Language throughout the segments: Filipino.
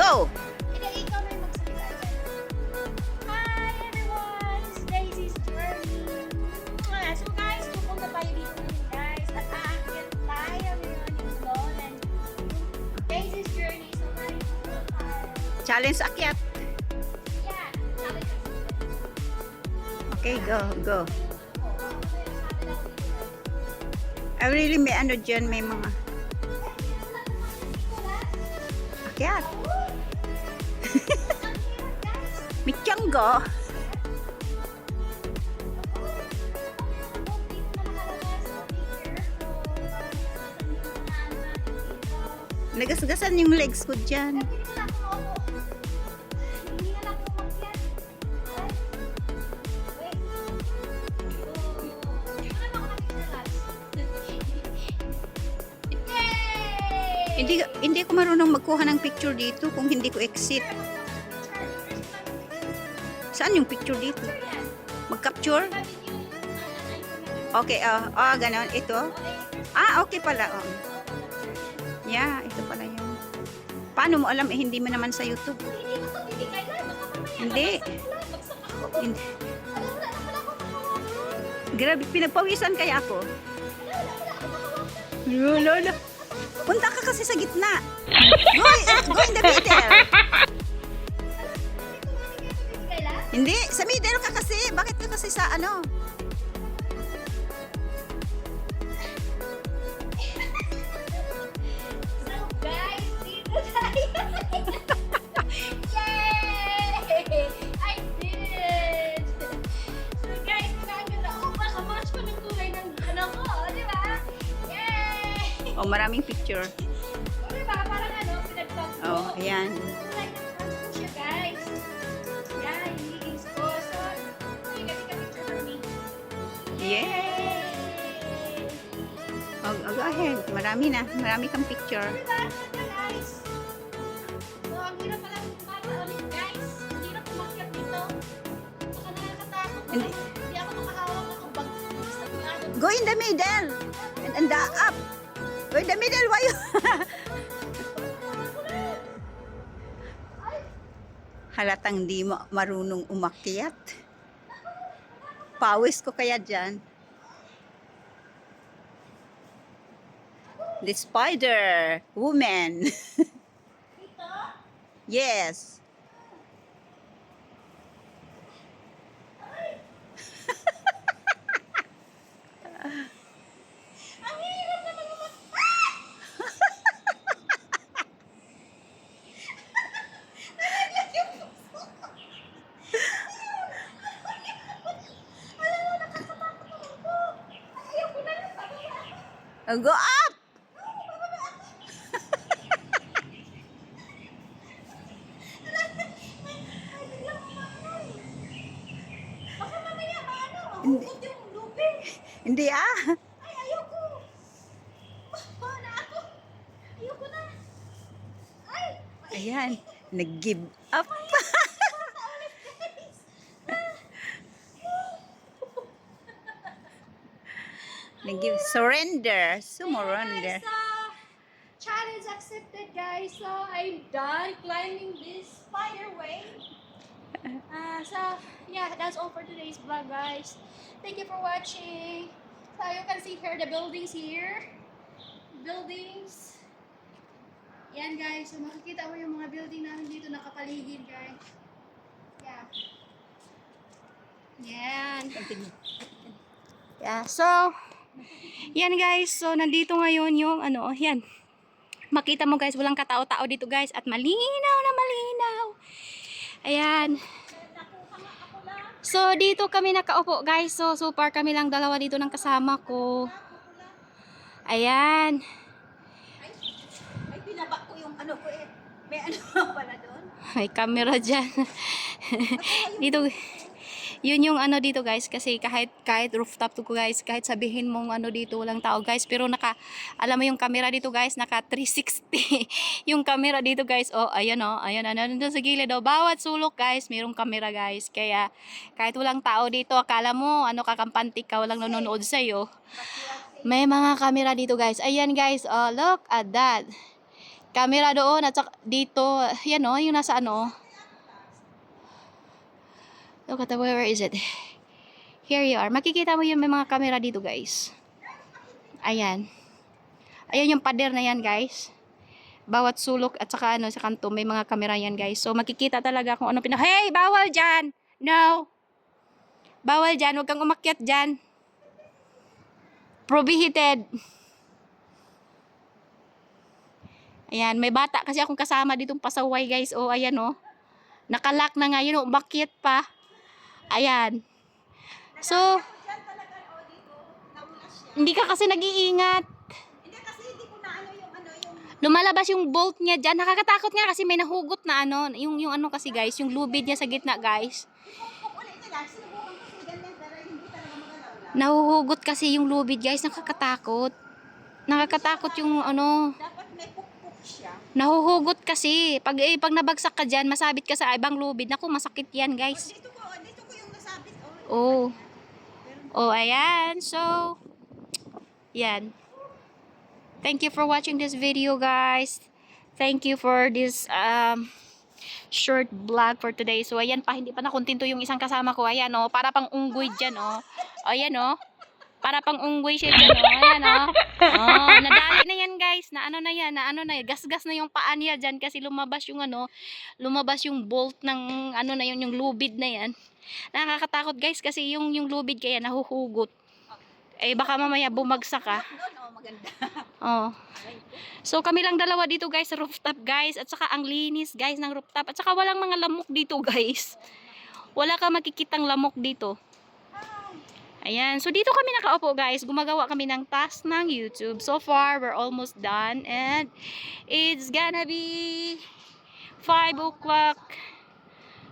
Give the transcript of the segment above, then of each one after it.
Go! Ikaw na magsalita. Hi everyone! It's Daisy's Journey. Ah, So guys, pupunta tayo dito ngayon guys. At aakyat tayo ngayon yung Lolan. Daisy's Journey. So guys, pupunta tayo. Challenge akyat. Yeah, kasi. Okay, go, go. I really may ano dyan, may mga akyat. Tiyanggo. Nagasgasan yung legs ko dyan. Hindi hindi ko marunong magkuha ng picture dito kung hindi ko exit. Saan yung picture dito? Mag-capture? Okay, ah, ah, ganon. Ito? Ah, okay pala. Oh. Yeah, ito pala yun. Paano mo alam eh, hindi mo naman sa YouTube? Hindi. Hindi. Grabe, pinagpawisan kaya ako. Lolo. Punta ka kasi sa gitna. Go, go Oh, maraming picture. Oh, di ba? Parang ano, pinagpag ko. Oh, ayan. Guys. Yan, yung leggings ko. So, tika tika picture for me. Yeah. Oh, oh, go ahead. Marami na. Marami kang picture. Diba? Guys. So, ang hirap pala bumaba ulit, guys. Ang hirap umakyat dito. Baka nakakatakot. Hindi. Hindi ako makahawak ng bag. Go in the middle. And, and the up. In the middle. Why you? Halatang di marunong umakyat. Pawis ko kaya dyan. The spider woman. Yes. Ang hirap naman umak... Nalaglag yung puso ko. Alam mo, nakakatakot naman po. Ayaw ko na lang pababa. Oh, Go up. Hindi. Hindi ah. Ay, ayoko. Wala ako. Ayoko na. Ay, Ayan. Nag-give up. Nag-give surrender. Sumurrender. Uh, challenge accepted, guys. So, I'm done climbing this spider way. Uh, so, yeah, that's all for today's vlog, guys. Thank you for watching. So, you can see here the buildings here. Buildings. Yan, guys. So, makikita mo yung mga building namin dito nakapaligid, guys. Yeah. Yan. Yeah. So, yan guys. So, nandito ngayon yung ano, yan. Makita mo guys, walang katao-tao dito guys. At malinaw na malinaw. Ayan. So, dito kami nakaupo guys. So, so far kami lang dalawa dito ng kasama ko. Ayan. Ay, pinaba ko yung ano ko eh. May ano pala doon. May camera dyan. dito. Yun yung ano dito guys kasi kahit kahit rooftop to guys kahit sabihin mong ano dito walang tao guys pero naka alam mo yung camera dito guys naka 360 yung camera dito guys oh ayan oh ayan ano nandun sa gilid oh bawat sulok guys mayroong camera guys. Kaya kahit walang tao dito akala mo ano kakampantik ka walang nanonood sa iyo may mga camera dito guys. Ayan guys oh look at that. Camera doon at dito, yan o, yung nasa ano. Look at the, where is it? Here you are. Makikita mo yung may mga camera dito, guys. Ayan. Ayan yung pader na yan, guys. Bawat sulok at saka ano, sa kanto, may mga camera yan, guys. So, makikita talaga kung ano pina... Hey, bawal dyan! No! Bawal dyan. Huwag kang umakyat dyan. Prohibited. Ayan, may bata kasi akong kasama ditong pasaway, guys. O, ayan, o. Nakalak na nga yun, o. Umakyat pa. Ayan. So, Diyan hindi ka kasi nag-iingat. Hindi kasi hindi ko na ano yung ano yung Lumalabas yung bolt niya dyan. Nakakatakot nga kasi may nahugot na ano. Yung, yung ano kasi guys, yung lubid niya sa gitna guys. Nahuhugot kasi yung lubid guys. Nakakatakot. Nakakatakot yung ano. Dapat may pukpuk siya. Nahuhugot kasi. Pag, eh, pag nabagsak ka dyan, masabit ka sa ibang lubid. Naku, masakit yan guys. Dito ko, dito ko yung nasabit. Oh. Oh. Ayan. So, yan. Thank you for watching this video, guys. Thank you for this um, short vlog for today. So, ayan pa. Hindi pa nakuntinto yung isang kasama ko. Ayan, oh. Para pang unggoy dyan, oh. Ayan, oh. Para pang unggoy siya dyan, oh. Ayan, oh. Oh, nadali na yan, guys. Na ano na yan, na ano na yan. Gasgas na yung paa niya dyan kasi lumabas yung ano, lumabas yung bolt ng ano na yun, yung lubid na yan. Nakakatakot guys kasi yung yung lubid kaya nahuhugot. Eh baka mamaya bumagsak ka. Doon, oh, maganda. Oh. So kami lang dalawa dito guys sa rooftop guys at saka ang linis guys ng rooftop at saka walang mga lamok dito guys. Wala ka makikitang lamok dito. Ayan. So dito kami nakaupo guys. Gumagawa kami ng task ng YouTube. So far we're almost done and it's gonna be 5 o'clock.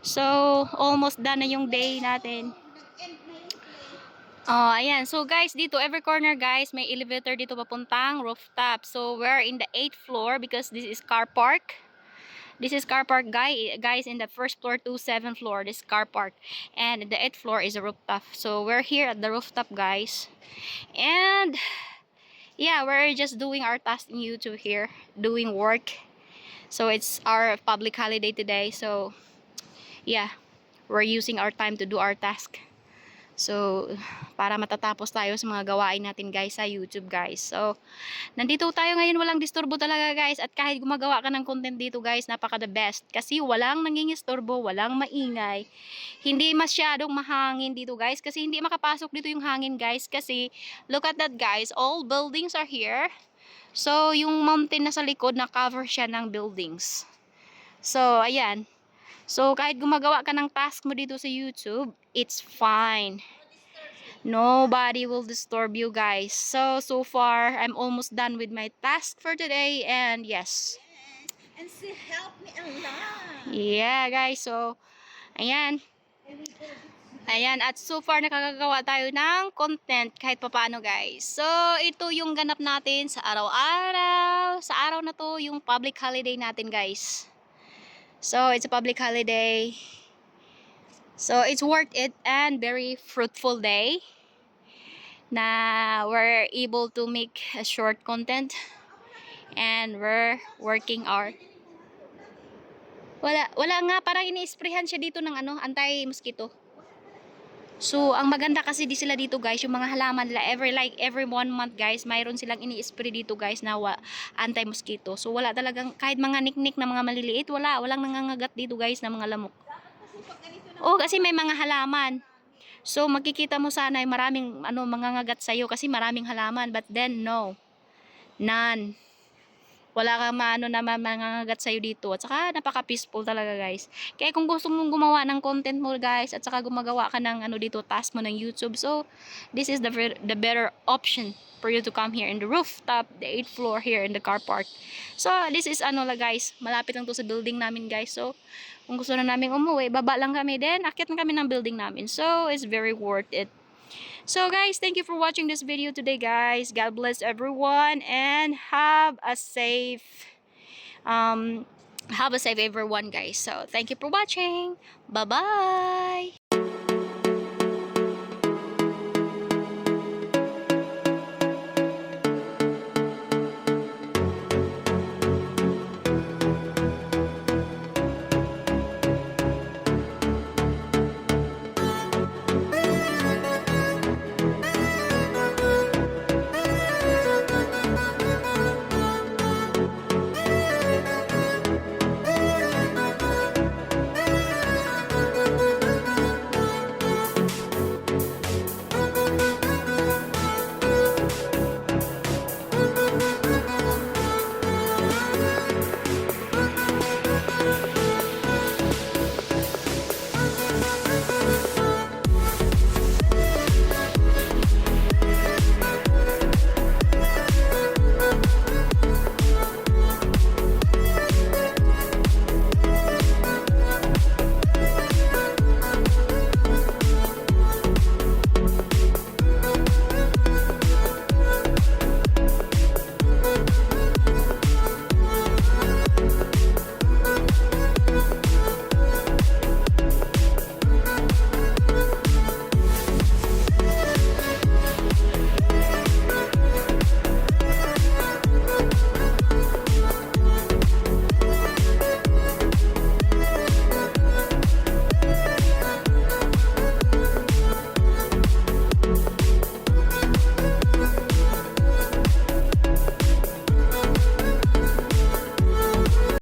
So almost done na yung day natin. Oh, ayan. So guys, dito every corner guys, may elevator dito papuntang rooftop. So we're in the 8th floor because this is car park. This is car park guy guys in the first floor to 7th floor. This car park. And the 8th floor is a rooftop. So we're here at the rooftop guys. And yeah, we're just doing our task in YouTube here, doing work. So it's our public holiday today. So yeah, we're using our time to do our task. So, para matatapos tayo sa mga gawain natin guys sa YouTube guys. So, nandito tayo ngayon walang disturbo talaga guys. At kahit gumagawa ka ng content dito guys, napaka the best. Kasi walang nangingistorbo, walang maingay. Hindi masyadong mahangin dito guys. Kasi hindi makapasok dito yung hangin guys. Kasi, look at that guys. All buildings are here. So, yung mountain na sa likod, na-cover siya ng buildings. So, ayan. So, kahit gumagawa ka ng task mo dito sa YouTube, it's fine. Nobody will disturb you guys. So, so far, I'm almost done with my task for today. And yes. And she helped me a lot. Yeah, guys. So, ayan. Ayan. At so far, nakakagawa tayo ng content kahit papaano, guys. So, ito yung ganap natin sa araw-araw. Sa araw na to, yung public holiday natin, guys. So, it's a public holiday. So, it's worth it and very fruitful day na we're able to make a short content and we're working our wala wala nga parang ini-sprayhan siya dito ng ano anti-mosquito So, ang maganda kasi di sila dito guys, yung mga halaman nila, every like every one month guys, mayroon silang ini-spray dito guys na anti-mosquito. So, wala talagang, kahit mga niknik na mga maliliit, wala, walang nangangagat dito guys na mga lamok. Oh, kasi may mga halaman. So, makikita mo sana ay maraming ano, mangangagat sa'yo kasi maraming halaman. But then, no. None. Wala kang maano na ma- mangangagat sa'yo dito. At saka, napaka-peaceful talaga, guys. Kaya kung gusto mong gumawa ng content mo, guys, at saka gumagawa ka ng ano dito, task mo ng YouTube. So, this is the, the better option for you to come here in the rooftop, the 8th floor here in the car park. So, this is ano la, guys. Malapit lang to sa building namin, guys. So, kung gusto na namin umuwi, baba lang kami din, akyat na kami ng building namin. So, it's very worth it. So, guys, thank you for watching this video today, guys. God bless everyone and have a safe, um, have a safe everyone, guys. So, thank you for watching. Bye-bye!